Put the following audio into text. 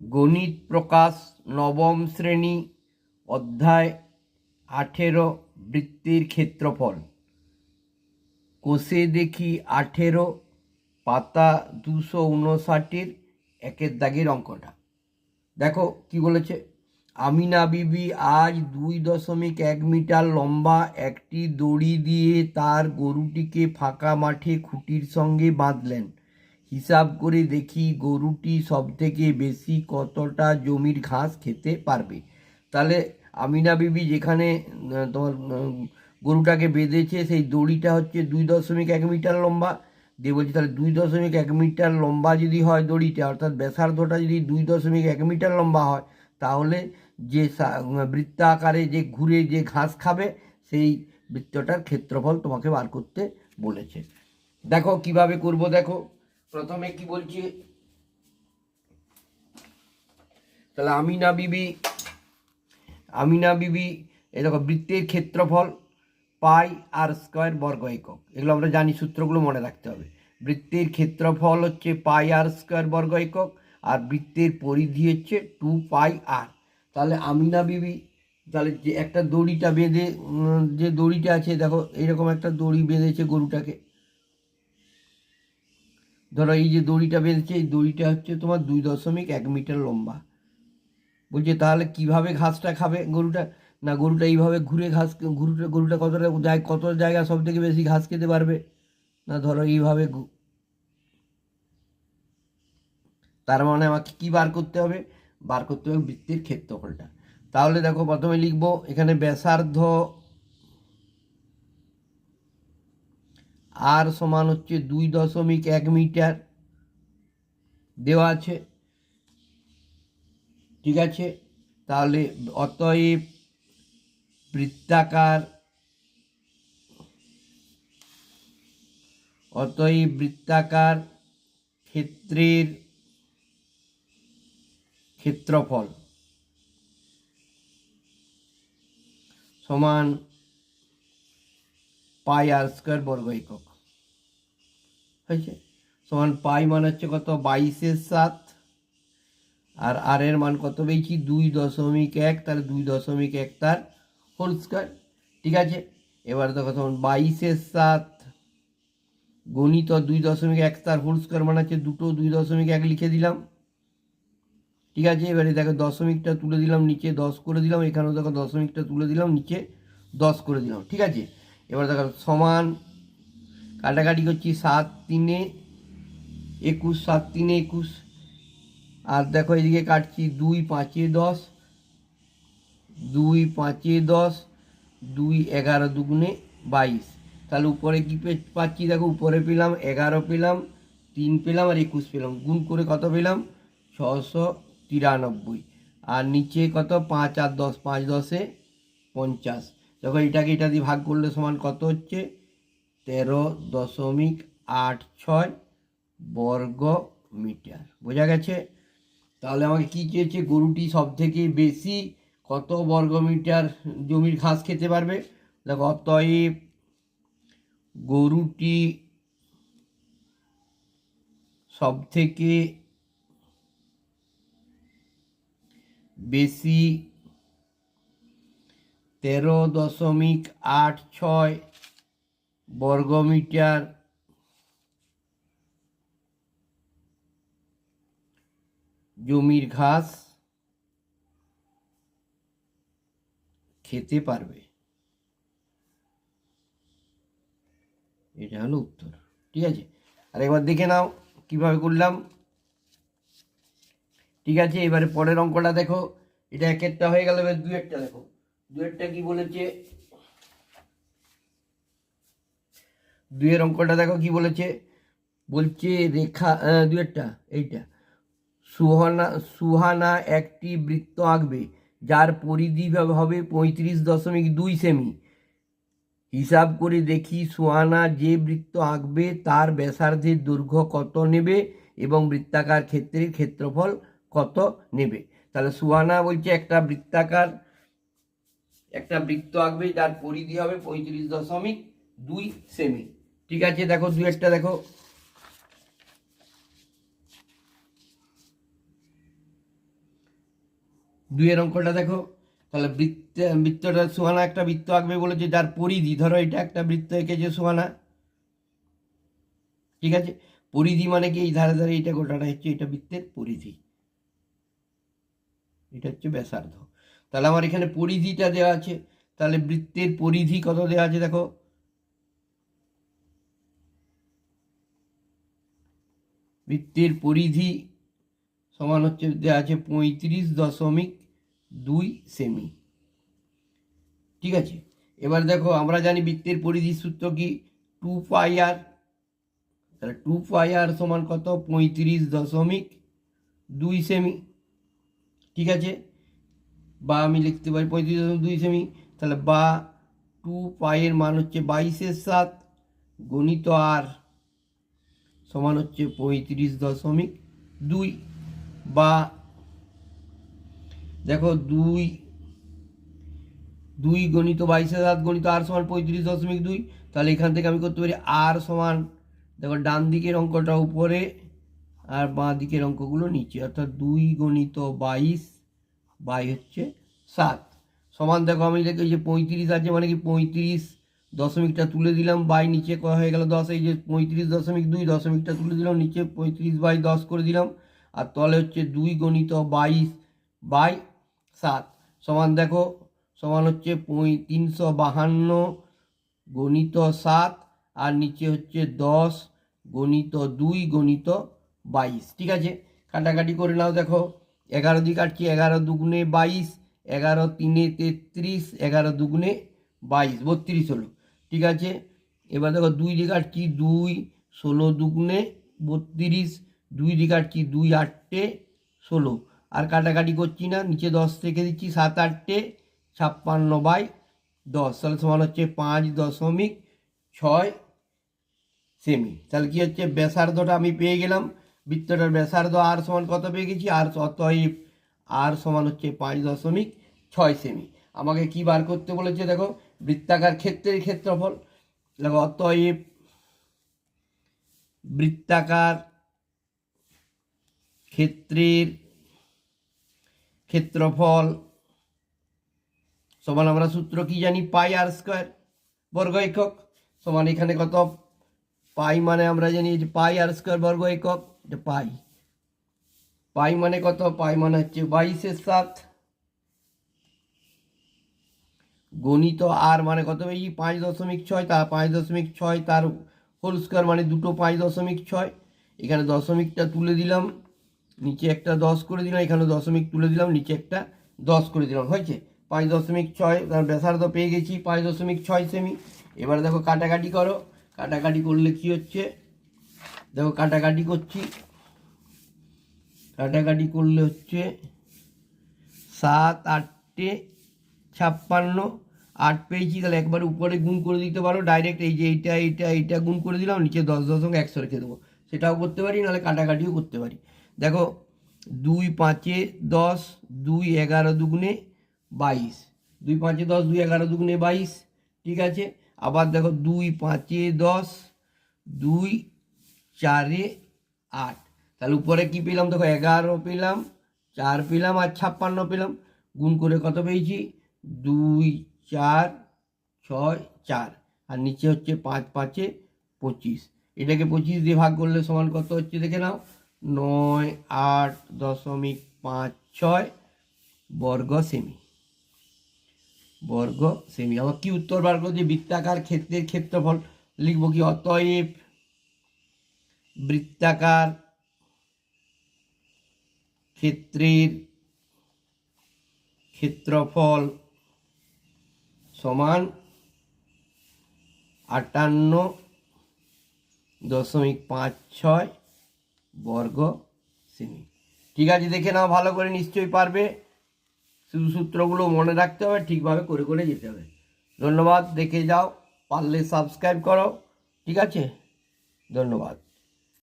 গণিত প্রকাশ, নবম শ্রেণি, অধ্যায় আঠেরো, বৃত্তির ক্ষেত্রফল। কোষে দেখি আঠেরো, পাতা দুশো উনষাটের একের দাগের অঙ্কটা। দেখো কি বলেছে? আমিনা বিবি আজ দুই দশমিক এক মিটার লম্বা একটি দড়ি দিয়ে তার গরুটিকে ফাঁকা মাঠে খুঁটির সঙ্গে বাঁধলেন। হিসাব করে দেখি গরুটি সবথেকে বেশি কতটা জমির ঘাস খেতে পারবে। তাহলে আমিনা বিবি যেখানে তোমার গরুটাকে বেঁধেছে, সেই দড়িটা হচ্ছে দুই দশমিক এক মিটার লম্বা। দিয়ে বলছি, তাহলে দুই দশমিক এক মিটার লম্বা যদি হয় দড়িটা, অর্থাৎ ব্যাসার্ধটা যদি দুই দশমিক এক মিটার লম্বা হয়, তাহলে যে সা- বৃত্ত আকারে যে ঘুরে যে ঘাস খাবে, সেই বৃত্তটার ক্ষেত্রফল তোমাকে বার করতে বলেছে। দেখো কীভাবে করব, দেখো। প্রথমে কি বলছি? তাহলে আমিনা বিবি আমিনা বিবি, এই দেখো, বৃত্তের ক্ষেত্রফল পাই আর স্কোয়ার বর্গ একক। এগুলো আমরা জানি, সূত্রগুলো মনে রাখতে হবে। বৃত্তের ক্ষেত্রফল হচ্ছে পাই আর স্কোয়ার বর্গ একক আর বৃত্তের পরিধি হচ্ছে টু পাই আর। তাহলে আমিনা বিবি, তাহলে যে একটা দড়িটা বেঁধে যে দড়িটা আছে, দেখো এরকম একটা দড়ি বেঁধেছে গরুটাকে। ধরো এই যে দড়িটা বেঁধেছে, এই দড়িটা হচ্ছে তোমার দুই দশমিক এক মিটার লম্বা। বলছে, তাহলে কীভাবে ঘাসটা খাবে গরুটা? না, গরুটা এইভাবে ঘুরে ঘাস গরুটা গরুটা কতটা কত জায়গা সব থেকে বেশি ঘাস খেতে পারবে? না, ধরো এইভাবে তার মানে আমাকে কি বার করতে হবে? বার করতে হবে বৃত্তের ক্ষেত্রফলটা। তাহলে দেখো, প্রথমে লিখব, এখানে ব্যাসার্ধ আর সমান হচ্ছে দুই দশমিক এক মিটার দেওয়া আছে। ঠিক আছে? তাহলে অতএব বৃত্তাকার অতএব বৃত্তাকার ক্ষেত্রের ক্ষেত্রফল সমান পাই আর স্কোয়ার বর্গ একক হয়েছে? সমান পাই মানে হচ্ছে কত? বাইশের সাত। আর আর এর মান কত পেয়েছি? দুই দশমিক এক, তাহলে দুই দশমিক এক তার হোল স্কোয়ার ঠিক আছে? এবার দেখো তখন বাইশের সাত গণিত দুই দশমিক এক তার হোল স্কোয়ার মানে হচ্ছে দুটো দুই দশমিক এক লিখে দিলাম। ঠিক আছে? এবারে দেখো, দশমিকটা তুলে দিলাম, নিচে দশ করে দিলাম, এখানেও দেখো দশমিকটা তুলে দিলাম, নিচে দশ করে দিলাম। ঠিক আছে? এবার দেখো, সমান কাটাকাটি করছি সাত তিনে একুশ, সাত তিনে একুশ। আর দেখো এদিকে কাটছি দুই পাঁচে দশ, দুই পাঁচে দশ, দুই এগারো দুগুণে বাইশ। তাহলে উপরে কী পাচ্ছি? দেখো, উপরে পেলাম, এগারো পেলাম, তিন পেলাম আর একুশ পেলাম। গুণ করে কত পেলাম? ছশো তিরানব্বই। আর নিচে কত? পাঁচ আর দশ, পাঁচ দশে পঞ্চাশ। দেখো এটাকে এটা দিয়ে ভাগ করলে সমান কত হচ্ছে? তেরো দশমিক আট ছয় বর্গ মিটার। বোঝা গেছে? তাহলে আমাকে কী চেয়েছে? গরুটি সব থেকে বেশি কত বর্গ মিটার জমির ঘাস খেতে পারবে? দেখো, অতএব গরুটি সব থেকে বেশি তেরো দশমিক আট ছয় বর্গমিটার। জমির ঘাস খেতে পারবে। এটা হলো উত্তর, ঠিক আছে? আর একবার দেখে নাও কীভাবে করলাম। ঠিক আছে, এবারে পরের অঙ্কটা দেখো। এটা এক একটা হয়ে গেল, এবার দু একটা দেখো। দু একটা কি বলেছে? দুয়ের অঙ্কটা দেখো কি বলেছে? বলছে রেখা দুয়েরটা, এইটা। সুহানা সুহানা একটি বৃত্ত আঁকবে, যার পরিধি হবে পঁয়ত্রিশ দশমিক দুই সেমি। হিসাব করে দেখি সুহানা যে বৃত্ত আঁকবে, তার ব্যাসার্ধের দৈর্ঘ্য কত নেবে এবং বৃত্তাকার ক্ষেত্রের ক্ষেত্রফল কত নেবে? তাহলে সুহানা বলছে একটা বৃত্তাকার একটা বৃত্ত আঁকবে, যার পরিধি হবে পঁয়ত্রিশ দশমিক দুই সেমি। ঠিক আছে, দেখো, দু একটা দেখো। দুইয়ের অঙ্কটা দেখো। তাহলে বৃত্ত, বৃত্তটা সোহানা একটা বৃত্ত আঁকবে বলেছে, যার পরিধি, ধরো এটা একটা বৃত্ত এঁকেছে সোহানা। ঠিক আছে? পরিধি মানে কি? এই ধারে ধারে এটা গোটাটা হচ্ছে এটা বৃত্তের পরিধি। এটা হচ্ছে ব্যাসার্ধ। তাহলে আমার এখানে পরিধিটা দেওয়া আছে। তাহলে বৃত্তের পরিধি কত দেওয়া আছে দেখো? বৃত্তের পরিধি সমান হচ্ছে দেওয়া আছে পঁয়ত্রিশ দশমিক দুই সেমি। ঠিক আছে? এবার দেখো, আমরা জানি বৃত্তের পরিধি সূত্র কি? Two pi R. তাহলে টু পাই আর সমান কত? পঁয়ত্রিশ দশমিক দুই সেমি। ঠিক আছে? বা আমি লিখতে পারি পঁয়ত্রিশ দশমিক দুই সেমি তাহলে বা টু পাইয়ের মান হচ্ছে বাইশের সাত গণিত আর সমান হচ্ছে পঁয়ত্রিশ দশমিক দুই বা দেখো দুই দুই গণিত বাইশের সাত গণিত আর সমান পঁয়ত্রিশ দশমিক দুই, তাহলে এখান থেকে আমি করতে পারি আর সমান, দেখো ডান দিকের অঙ্কটা উপরে আর বাঁ দিকের অঙ্কগুলো নিচে, অর্থাৎ দুই গণিত বাইশ বাই হচ্ছে সাত। সমান দেখো আমি যে পঁয়ত্রিশ আছে মানে কি পঁয়ত্রিশ দশমিকটা তুলে দিলাম, বাই নিচে হয়ে গেল দশ, এই যে পঁয়ত্রিশ দশমিক দুই, দশমিকটা তুলে দিলাম, নিচে পঁয়ত্রিশ বাই দশ করে দিলাম, আর তলে হচ্ছে দুই গণিত বাইশ বাই সাত। সমান দেখো, সমান হচ্ছে তিনশো বাহান্ন গণিত সাত, আর নিচে হচ্ছে দশ গণিত দুই গণিত বাইশ। ঠিক আছে? কাটাকাটি করে নাও দেখো। এগারো দিয়ে কাটছি এগারো দুগুণে বাইশ, এগারো তিনে তেত্রিশ, এগারো দুগুণে বাইশ, বত্রিশ হলো। ঠিক আছে? এবার দেখো দুই দিয়ে কাটছি দুই, ষোলো দুগুণে বত্রিশ, দুই দিয়ে কাটছি দুই আটটে ষোলো। আর কাটাকাটি করছি না, নিচে দশ থেকে দিচ্ছি, সাত আটটে ছাপ্পান্ন বাই দশ। তাহলে সমান হচ্ছে পাঁচ দশমিক ছয় সেমি। তাহলে কি হচ্ছে? ব্যাসার্ধটা আমি পেয়ে গেলাম। বৃত্তটার ব্যাসার্ধ আর সমান কত পেয়ে গেছি? আর অতএব আর সমান হচ্ছে পাঁচ দশমিক ছয় সেমি আমাকে কি বার করতে বলেছে দেখো? বৃত্তাকার ক্ষেত্রের ক্ষেত্রফল। দেখো অতএব বৃত্তাকার ক্ষেত্রের ক্ষেত্রফল সমান আমরা সূত্র কি জানি? পাই আর স্কোয়ার বর্গ একক। সমান এখানে কত? পাই মানে আমরা জানি যে পাই আর স্কোয়ার বর্গ একক। এটা পাই। পাই মানে কত? পাই মানে হচ্ছে বাইশের সাত। গণিত আর মানে কত? এই পাঁচ দশমিক ছয় তার পাঁচ দশমিক ছয়, তার হোল মানে দুটো পাঁচ দশমিক ছয়। এখানে দশমিকটা তুলে দিলাম, নিচে একটা দশ করে দিলাম, এখানে দশমিক তুলে দিলাম, নিচে একটা দশ করে দিলাম। হয়েছে? পাঁচ দশমিক ছয়, তার ব্যাসার্ধ পেয়ে গেছি, পাঁচ দশমিক ছয় সেমি এবার দেখো কাটাকাটি করো। কাটাকাটি করলে কি হচ্ছে? দেখো কাটাকাটি করছি। কাটাকাটি করলে হচ্ছে সাত, আটটে, ছাপ্পান্ন, আট পেয়েছি। তাহলে একবার উপরে গুণ করে দিতে পারো। ডাইরেক্ট এই যে এইটা এইটা এইটা গুণ করে দিলাম, নিচে দশ দশমিক একশো রেখে দেবো। সেটাও করতে পারি, নাহলে কাটাকাটিও করতে পারি। দেখো, দুই পাঁচে দশ, দুই এগারো দুগুণে বাইশ। দুই পাঁচে দশ, দুই এগারো দুগুণে বাইশ। ঠিক আছে? আবার দেখো, দুই পাঁচে দশ, দুই চারে আট। তাহলে উপরে কি পেলাম? দেখো এগারো পেলাম, চার পেলাম আর ছাপ্পান্ন পেলাম। গুণ করে কত পেয়েছি? দুই, চার, ছয়, চার। আর নিচে হচ্ছে পাঁচ, পাঁচে পঁচিশ। এটাকে পঁচিশ দিয়ে ভাগ করলে সমান কত হচ্ছে দেখে নাও। নয়, আট, দশমিক পাঁচ, ছয়, বর্গ সেমি। বর্গ সেমি। আমার কি উত্তর বার করছে বৃত্তাকার ক্ষেত্রের ক্ষেত্রফল লিখব কি? অতএব বৃত্তাকার ক্ষেত্রের ক্ষেত্রফল সমান আটান্ন দশমিক পাঁচ ছয় বর্গ সেমি। ঠিক আছে, দেখে নাও, ভালো করে নিশ্চয়ই পারবে। শুধু সূত্রগুলো মনে রাখতে হবে, ঠিকভাবে করে করে যেতে হবে। ধন্যবাদ, দেখে যাও, পারলে সাবস্ক্রাইব করো। ঠিক আছে? ধন্যবাদ।